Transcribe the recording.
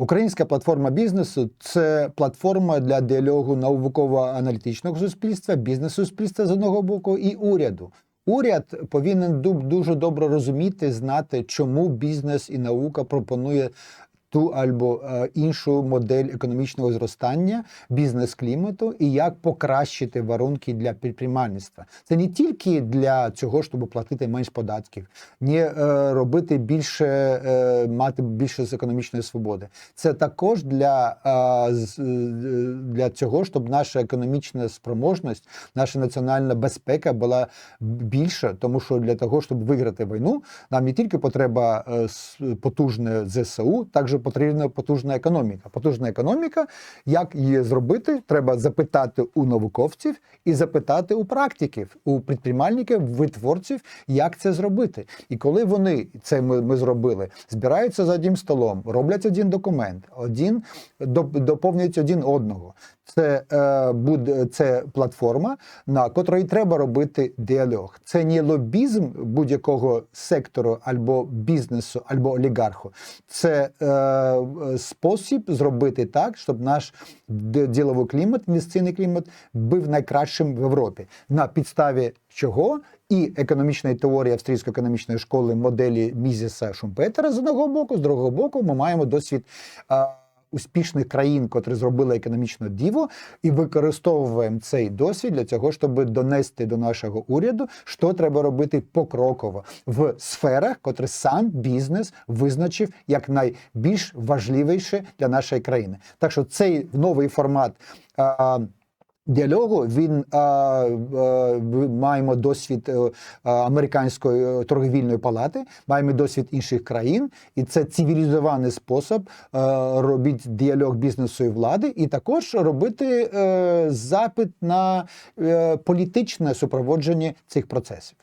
Українська платформа бізнесу це платформа для діалогу науково-аналітичного суспільства, бізнес-суспільства з одного боку і уряду. Уряд повинен ду- дуже добре розуміти, знати, чому бізнес і наука пропонує ту або е, іншу модель економічного зростання, бізнес-клімату і як покращити варунки для підприємництва. Це не тільки для цього, щоб платити менш податків, не робити більше, е, мати більше з економічної свободи. Це також для, е, для цього, щоб наша економічна спроможність, наша національна безпека була більша, тому що для того, щоб виграти війну, нам не тільки потреба потужне ЗСУ, також потрібна потужна економіка. Потужна економіка, як її зробити, треба запитати у науковців і запитати у практиків, у підприємників, витворців, як це зробити. І коли вони це ми, ми зробили, збираються за одним столом, роблять один документ, один доповнюють один одного. Це е, буде це платформа, на котрій треба робити діалог. Це не лобізм будь-якого сектору або бізнесу, або олігарху. Це е, е, спосіб зробити так, щоб наш діловий клімат, інвестиційний клімат був найкращим в Європі. На підставі чого і економічної теорії австрійської економічної школи моделі Мізіса Шумпетера з одного боку, з другого боку, ми маємо досвід. е, Успішних країн, котрі зробили економічне діво, і використовуємо цей досвід для того, щоб донести до нашого уряду, що треба робити покроково в сферах, котрі сам бізнес визначив як найбільш важливіше для нашої країни. Так що цей новий формат. Діалогу він а, а, маємо досвід е, американської е, торговільної палати, маємо досвід інших країн, і це цивілізований спосіб а, робити діалог бізнесу і влади, і також робити а, запит на а, політичне супроводження цих процесів.